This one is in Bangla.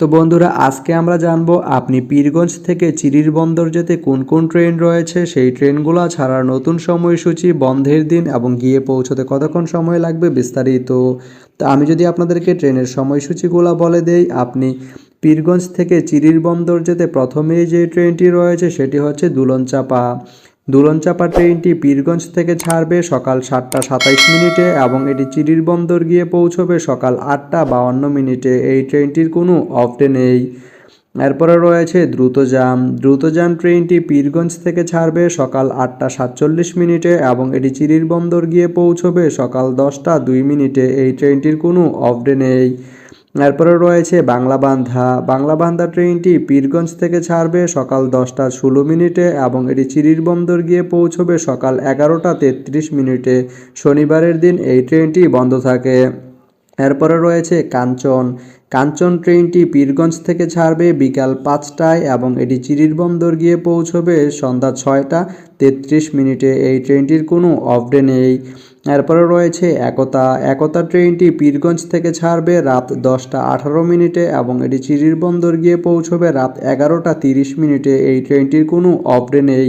তো বন্ধুরা, আজকে আমরা জানব আপনি পীরগঞ্জ থেকে চিরির বন্দর যেতে কোন কোন ট্রেন রয়েছে? সেই ট্রেনগুলো ছাড়ার নতুন সময়সূচি, বন্ধের দিন এবং গিয়ে পৌঁছতে কতক্ষণ সময় লাগবে বিস্তারিত। তো আমি যদি আপনাদেরকে ট্রেনের সময়সূচিগুলো বলে দেই, আপনি পীরগঞ্জ থেকে চিরির বন্দর যেতে প্রথমেই যে ট্রেনটি রয়েছে সেটি হচ্ছে দুলনচাপা। দুলনচাপা ট্রেনটি পীরগঞ্জ থেকে ছাড়বে সকাল সাতটা সাতাইশ মিনিটে এবং এটি চিরির বন্দর গিয়ে পৌঁছবে সকাল আটটা বাউন্ন মিনিটে। এই ট্রেনটির কোনো অফ ডে নেই। এরপরে রয়েছে দ্রুতযান। দ্রুতযান ট্রেনটি পীরগঞ্জ থেকে ছাড়বে সকাল আটটা সাতচল্লিশ মিনিটে এবং এটি চিরির বন্দর গিয়ে পৌঁছবে সকাল দশটা দুই মিনিটে। এই ট্রেনটির কোনো অফ ডে নেই। এরপরে রয়েছে বাংলা বান্ধা। বাংলা বান্ধা ট্রেনটি পীরগঞ্জ থেকে ছাড়বে সকাল দশটা ষোলো মিনিটে এবং এটি চিরির বন্দর গিয়ে পৌঁছবে সকাল এগারোটা তেত্রিশ মিনিটে। শনিবারের দিন এই ট্রেনটি বন্ধ থাকে। এরপরে রয়েছে কাঞ্চন। কাঞ্চন ট্রেনটি পীরগঞ্জ থেকে ছাড়বে বিকাল পাঁচটায় এবং এটি চিরির বন্দর গিয়ে পৌঁছবে সন্ধ্যা ছয়টা তেত্রিশ মিনিটে। এই ট্রেনটির কোনো অফ ডে নেই। এরপরে রয়েছে একতা। একতা ট্রেনটি পীরগঞ্জ থেকে ছাড়বে রাত দশটা আঠারো মিনিটে এবং এটি চিরির বন্দর গিয়ে পৌঁছবে রাত এগারোটা তিরিশ মিনিটে। এই ট্রেনটির কোনো অপডে নেই।